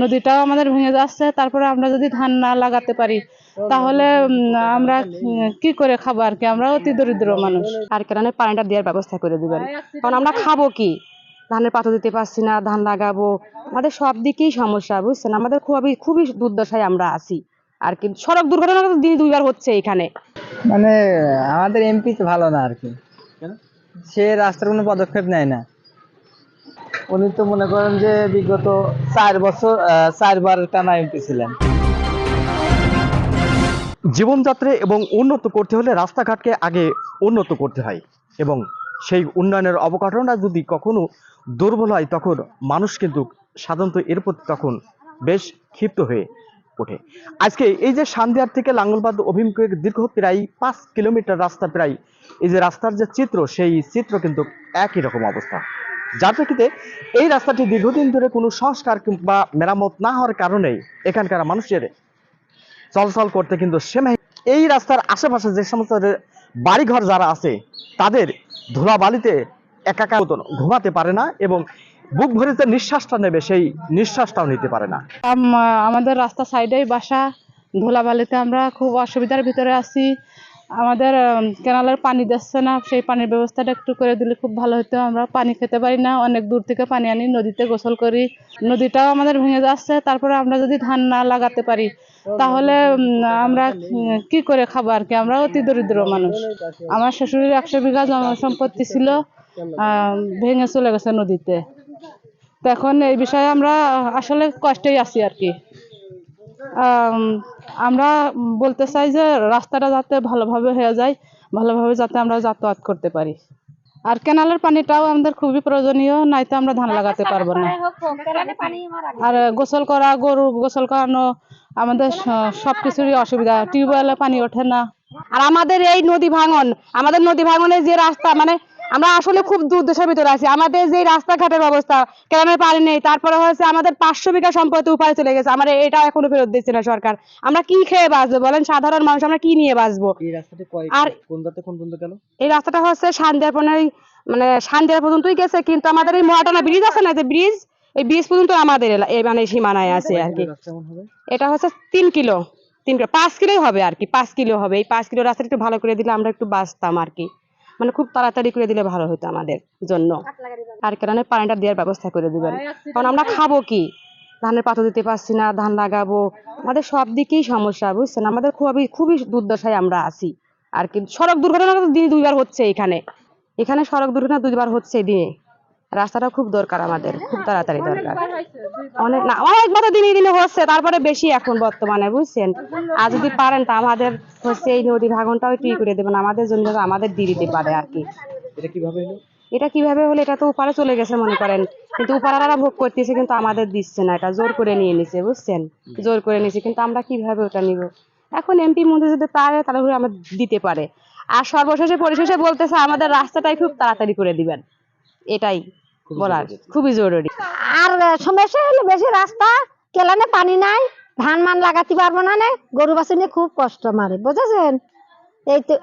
নদীটাও আমাদের ভেঙে যাচ্ছে তারপরে আমরা যদি ধান না লাগাতে পারি তাহলে আমরা কি করে খাব আর কি? আমরা অতি দরিদ্র মানুষ। আর কেন পানিটা দেওয়ার ব্যবস্থা করে দিবেন। কারণ আমরা খাব কি? ধানের পাতা দিতে পারছি না ধান লাগাবো। আমাদের সব দিকেই সমস্যা বুঝছেন? আমাদের খুবই খুবই দুর্দশায় আমরা আছি। আর কি সড়ক দুর্ঘটনা তো দিন দুইবার হচ্ছে এখানে। মানে আমাদের এমপি তো ভালো না আর কি। সে রাস্তার কোনো পদক্ষেপ নেয় না। উনি তো মনে করেন যে বিগত চার বছর চারবার টানা এমপি ছিলেন। জীবনযাত্রা এবং উন্নত করতে হলে রাস্তাঘাটকে আগে উন্নত করতে হয় এবং সেই উন্নয়নের অবকাঠামোটা যদি কখনো দুর্বল হয়, তখন মানুষ কিন্তু সাধারণত এর প্রতি তখন বেশ ক্ষিপ্ত হয়ে ওঠে। আজকে এই যে সান্দিয়ার থেকে লাঙ্গলবাদ অভিমুখে দীর্ঘ প্রায় পাঁচ কিলোমিটার রাস্তা, প্রায় এই যে রাস্তার যে চিত্র, সেই চিত্র কিন্তু একই রকম অবস্থা। যার প্রেক্ষিতে এই রাস্তাটি দীর্ঘদিন ধরে কোনো সংস্কার কিংবা মেরামত না হওয়ার কারণেই এখানকার মানুষের চলাচল করতে কিন্তু সেমাই এই রাস্তার আশেপাশে যে সমস্ত বাড়িঘর যারা আছে, তাদের ধুলাবালিতে একাকার ঘুমাতে পারে না এবং বুক ভরে যে নিঃশ্বাসটা নেবে, সেই নিঃশ্বাসটাও নিতে পারে না। আম- আমাদের রাস্তা সাইডেই বাসা, ধুলাবালিতে আমরা খুব অসুবিধার ভিতরে আছি। আমাদের কেনালের পানি দিচ্ছে না, সেই পানির ব্যবস্থাটা একটু করে দিলে খুব ভালো হতো আমরা পানি খেতে পারি না, অনেক দূর থেকে পানি আনি নদীতে গোসল করি। নদীটাও আমাদের ভেঙে যাচ্ছে, তারপরে আমরা যদি ধান না লাগাতে পারি, তাহলে আমরা কি করে খাব আর কি? আমরা অতি দরিদ্র মানুষ। আমার শ্বশুরের একশো বিঘা সম্পত্তি ছিল ভেঙে চলে গেছে নদীতে। তো এখন এই বিষয়ে আমরা আসলে কষ্টেই আছি আর কি। আমরা বলতে চাই যে রাস্তাটা যাতে ভালোভাবে হয়ে যায় ভালোভাবে যাতে আমরা যাতায়াত করতে পারি। আর কেনালের পানিটাও আমাদের খুবই প্রয়োজনীয় নয়তো আমরা ধান লাগাতে পারব না। আর গোসল করা গরু গোসল করানো আমাদের স- সবকিছুরই অসুবিধা। টিউবওয়েলে পানি ওঠে না। আর আমাদের এই নদী ভাঙন আমাদের নদী ভাঙনের যে রাস্তা মানে আমরা আসলে খুব দুর্দশার ভিতরে আছি। আমাদের যে রাস্তাঘাটের অবস্থা গ্রামের পানি নেই তারপরে হচ্ছে আমাদের পাঁচশো বিঘা সম্পত্তি উপায় চলে গেছে। আমার এটা এখনও ফেরত দিচ্ছে না সরকার। আমরা কি খেয়ে বাঁচবো বলেন? সাধারণ মানুষ আমরা কি নিয়ে বাঁচবো? এই আর এই রাস্তাটা হচ্ছে শান্তিয়াপনের মানে শান্তিয়ার পর্যন্তই গেছে কিন্তু আমাদের এই মোয়াটানা ব্রিজ আছে না যে ব্রিজ এই ব্রিজ পর্যন্ত আমাদের মানে সীমানায় আছে আর কি। এটা হচ্ছে তিন কিলো। তিন কিলো পাঁচ কিলোই হবে আর কি পাঁচ কিলো হবে। এই পাঁচ কিলো রাস্তাটা একটু ভালো করে দিলে আমরা একটু বাঁচতাম আর কি। মানে খুব তাড়াতাড়ি করে দিলে ভালো হতো আমাদের জন্য। আর কেন পানিটা দেওয়ার ব্যবস্থা করে দেবেন। কারণ আমরা খাব কি? ধানের পাতা দিতে পারছি না ধান লাগাবো। আমাদের সব দিকেই সমস্যা বুঝছেন? আমাদের খুবই খুবই দুর্দশায় আমরা আছি। আর কি সড়ক দুর্ঘটনা দিন দুইবার হচ্ছে এখানে। এখানে সড়ক দুর্ঘটনা দুইবার হচ্ছে দিনে। রাস্তাটা খুব দরকার আমাদের খুব তাড়াতাড়ি দরকার। অনেক না অনেক মতো দিনে দিনে হচ্ছে তারপরে বেশি এখন বর্তমানে বুঝছেন? আর যদি পারেন তা আমাদের হচ্ছে এই নদী ভাঙনটাও একটু ই করে দেবেন আমাদের জন্য আমাদের দিয়ে দিতে পারে আর কি। এটা কীভাবে হলো? এটা কীভাবে হলো এটা তো উপারে চলে গেছে মনে করেন। কিন্তু উপারারা ভোগ করতেছে কিন্তু আমাদের দিচ্ছে না এটা জোর করে নিয়ে নিছে বুঝছেন? জোর করে নিছে কিন্তু আমরা কীভাবে ওটা নিব? এখন এমপি মন্ত্রী যদি পারে তাহলে আমাদের দিতে পারে। আর সর্বশেষে পরিশেষে বলতেছে আমাদের রাস্তাটাই খুব তাড়াতাড়ি করে দিবেন। এটাই। বলার খুবই জরুরি। আর সমস্যা হলো বেশি রাস্তা কেলানে পানি নাই ধান মান লাগাতে পারব না নে গরু বাছুর নিয়ে খুব কষ্ট মারে বুঝেছেন?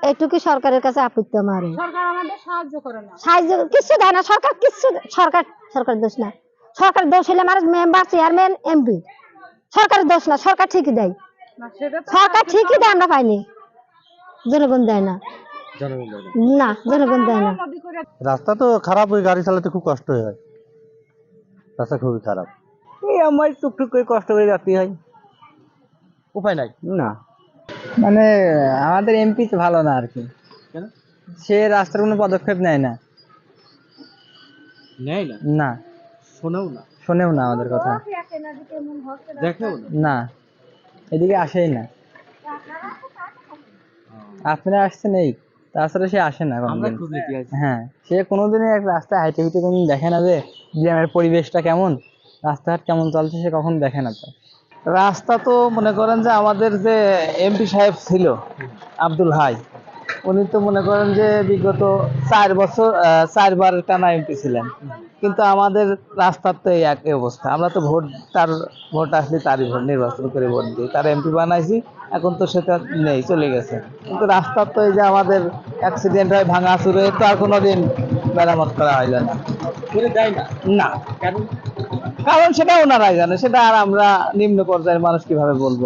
এইটুকু সরকারের কাছে আপত্তি মারে। সরকার সাহায্য করে না। সাহায্য কিছু দেয় না সরকার কিছু সরকার সরকার দোষ না। সরকার দোষ হলে আমার মেম্বার চেয়ারম্যান এমপি। সরকারের দোষ না সরকার ঠিকই দেয়। সরকার ঠিকই দেয় আমরা পাইনি। জনগণ দেয় না। না। না জনগণ দেয় না। রাস্তা তো খারাপ ওই গাড়ি চালাতে খুব কষ্ট হয়। রাস্তা খুবই খারাপ। এই আমার টুকটুক করে কষ্ট করে যাতে হয়। উপায় নাই? না। মানে আমাদের এমপি তো ভালো না আর কি। সে রাস্তার কোনো পদক্ষেপ নেয় না। নেয় না? না। শোনেও না? শোনেও না আমাদের কথা। দেখেও না? না। এদিকে আসেই না। আপনারা আসছেন এই তাছাড়া সে আসে না কোনোদিন। হ্যাঁ সে কোনোদিনই এক রাস্তায় হাইটে হুটে কোনোদিন দেখে না যে গ্রামের পরিবেশটা কেমন রাস্তাঘাট কেমন চলছে সে কখন দেখে না তো। রাস্তা তো মনে করেন যে আমাদের যে এমপি সাহেব ছিল আব্দুল হাই উনি তো মনে করেন যে বিগত চার বছর চারবার টানা এমপি ছিলেন। কিন্তু আমাদের রাস্তার তো এই একই অবস্থা। আমরা তো ভোট তার ভোট আসলে তারই ভোট নির্বাচন করে ভোট দিই। তার এমপি বানাইছি এখন তো সেটা নেই চলে গেছে। কিন্তু রাস্তার তো এই যে আমাদের অ্যাক্সিডেন্ট হয় ভাঙা চুরে তো আর কোনোদিন মেরামত করা হয় না। না? না। কেন? কারণ সেটা ওনারাই জানে সেটা আর আমরা নিম্ন পর্যায়ের মানুষ কীভাবে বলব?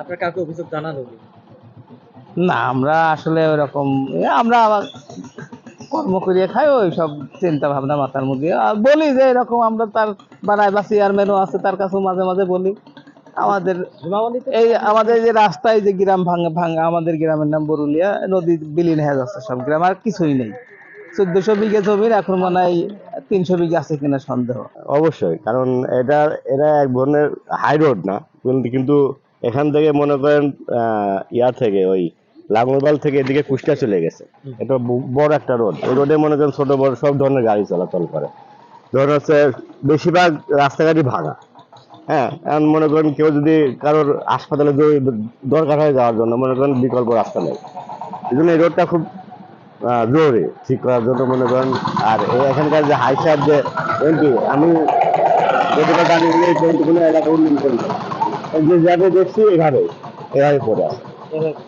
আপনার কাউকে অভিযোগ জানালো না আমরা আসলে ওরকম এ, আমরা আবার কর্ম করিয়ে খাই ওই সব চিন্তা ভাবনা মাথার মধ্যে। আর বলি যে এরকম আমরা তার বাড়ায় বা চেয়ারম্যানও আছে তার কাছেও মাঝে মাঝে বলি। আমাদের এই আমাদের যে রাস্তায় যে গ্রাম ভাঙা ভাঙা আমাদের গ্রামের নাম বরুলিয়া নদী বিলীন হয়ে যাচ্ছে সব গ্রাম আর কিছুই নেই। চোদ্দশো বিঘে জমির এখন মনে হয় তিনশো বিঘে আছে কিনা সন্দেহ। অবশ্যই কারণ এটা এটা এক ধরনের হাই রোড না। কিন্তু কিন্তু এখান থেকে মনে করেন আহ, ইয়া থেকে ওই লাঙ্গলবাল থেকে এদিকে কুষ্টিয়া চলে গেছে। এটা বড় একটা রোড। এই রোডে মনে করেন ছোট বড় সব ধরনের গাড়ি চলাচল করে। ধরুন হচ্ছে বেশিরভাগ রাস্তাঘাটই ভাঙা। হ্যাঁ এখন মনে করেন কেউ যদি কারোর হাসপাতালে জরুরি দরকার হয় যাওয়ার জন্য মনে করেন বিকল্প রাস্তা নেই। এই জন্য এই রোডটা খুব জরুরি ঠিক করার জন্য মনে করেন। আর এখানকার যে হাই সাহেব যে এমপি আমি যতটা জানি কোনো এলাকা উন্নয়ন করি যে যাবে দেখছি এভাবে এভাবে পড়ে আছে।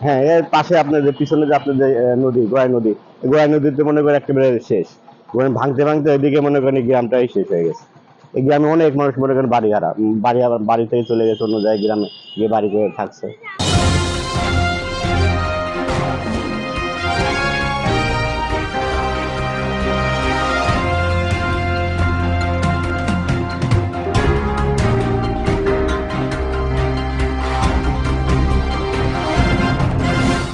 হ্যাঁ এর পাশে আপনার যে পিছনে যে আপনার যে নদী গোয়াই নদী গোয়া নদীতে মনে করেন একেবারে শেষ। মানে ভাঙতে ভাঙতে ওইদিকে মনে করেন গ্রামটাই শেষ হয়ে গেছে। এই গ্রামে অনেক মানুষ মনে করেন বাড়ি হারা বাড়ি বাড়ি থেকে চলে গেছে, অন্য জায়গায় গ্রামে গিয়ে বাড়ি করে থাকছে।